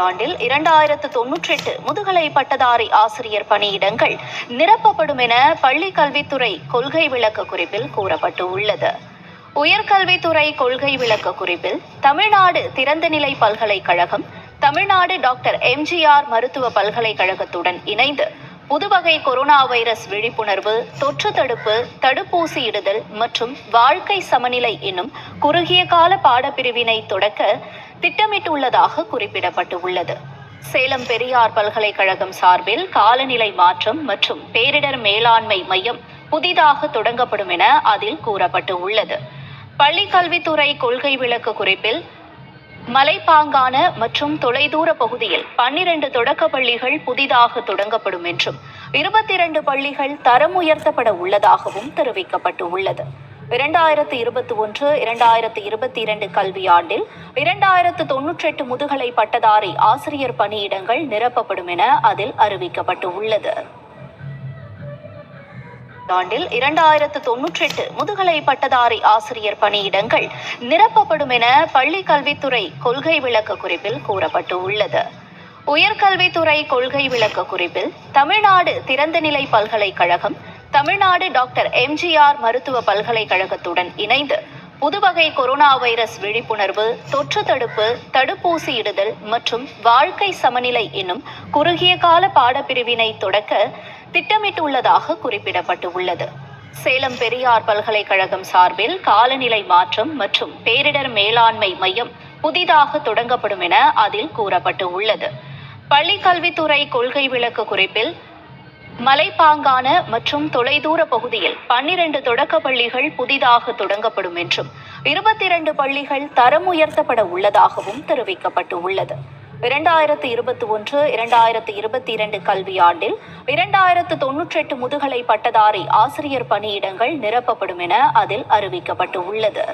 ஆண்டில் இரண்டாயிரத்து தொன்னூற்றி எட்டு முதுகலை பட்டதாரி ஆசிரியர் பணியிடங்கள் நிரப்பப்படும் என பள்ளி கல்வித்துறை கொள்கை விளக்க குறிப்பில் கூறப்பட்டு உள்ளது உயர்கல்வித்துறை கொள்கை விளக்க குறிப்பில் தமிழ்நாடு திறந்தநிலை பல்கலைக்கழகம் தமிழ்நாடு டாக்டர் எம்ஜிஆர் மருத்துவ பல்கலைக்கழகத்துடன் இணைந்து புதுவகை கொரோனா வைரஸ் விழிப்புணர்வு தொற்று தடுப்பு தடுப்பூசி இடுதல் மற்றும் வாழ்க்கை சமநிலை என்னும் குறுகிய கால பாடப்பிரிவினை தொடக்க திட்டமிட்டுள்ளதாக குறிப்பிடப்பட்டு உள்ளது சேலம் பெரியார் பல்கலைக்கழகம் சார்பில் காலநிலை மாற்றம் மற்றும் பேரிடர் மேலாண்மை மையம் புதிதாக தொடங்கப்படும் என அதில் கூறப்பட்டு உள்ளது பள்ளி கல்வித்துறை கொள்கை விளக்கு குறிப்பில் மலைப்பாங்கான மற்றும் தொலைதூர பகுதியில் பன்னிரண்டு தொடக்க பள்ளிகள் புதிதாக தொடங்கப்படும் என்றும் இருபத்தி இரண்டு பள்ளிகள் தரம் உயர்த்தப்பட உள்ளதாகவும் தெரிவிக்கப்பட்டு உள்ளது இரண்டாயிரத்து இருபத்தி ஒன்று இரண்டாயிரத்து இருபத்தி இரண்டு கல்வியாண்டில் இரண்டாயிரத்து தொன்னூற்றி எட்டு முதுகலை பட்டதாரி ஆசிரியர் பணியிடங்கள் நிரப்பப்படும் என அதில் அறிவிக்கப்பட்டு உள்ளது ஆண்டில் இரண்டாயிரத்து தொன்னூற்றி எட்டு முதுகலை பட்டதாரி ஆசிரியர் பணியிடங்கள் நிரப்பப்படும் என பள்ளி கல்வித்துறை கொள்கை விளக்க குறிப்பில் கூறப்பட்டு உள்ளது உயர்கல்வித்துறை கொள்கை விளக்க குறிப்பில் தமிழ்நாடு திறந்தநிலை பல்கலைக்கழகம் தமிழ்நாடு டாக்டர் எம்ஜிஆர் மருத்துவ பல்கலைக்கழகத்துடன் இணைந்து புதுவகை கொரோனா வைரஸ் விழிப்புணர்வு தொற்று தடுப்பு தடுப்பூசி இடுதல் மற்றும் வாழ்க்கை சமநிலை என்னும் குறுகிய கால பாடப்பிரிவினை தொடக்க திட்டமிட்டுள்ளதாக குறிப்பிடப்பட்டு உள்ளது சேலம் பெரியார் பல்கலைக்கழகம் சார்பில் காலநிலை மாற்றம் மற்றும் பேரிடர் மேலாண்மை மையம் புதிதாக தொடங்கப்படும் என அதில் கூறப்பட்டு உள்ளது பள்ளி கல்வித்துறை கொள்கை விளக்கு குறிப்பில் மலைப்பாங்கான மற்றும் தொலைதூர பகுதியில் பன்னிரண்டு தொடக்க பள்ளிகள் புதிதாக தொடங்கப்படும் என்றும் இருபத்தி இரண்டு பள்ளிகள் தரம் உயர்த்தப்பட உள்ளதாகவும் தெரிவிக்கப்பட்டு உள்ளது இரண்டாயிரத்து இருபத்தி ஒன்று இரண்டாயிரத்து இருபத்தி இரண்டு கல்வியாண்டில் இரண்டாயிரத்து தொன்னூற்றி எட்டு முதுகலை பட்டதாரி ஆசிரியர் பணியிடங்கள் நிரப்பப்படும் என அதில் அறிவிக்கப்பட்டு உள்ளது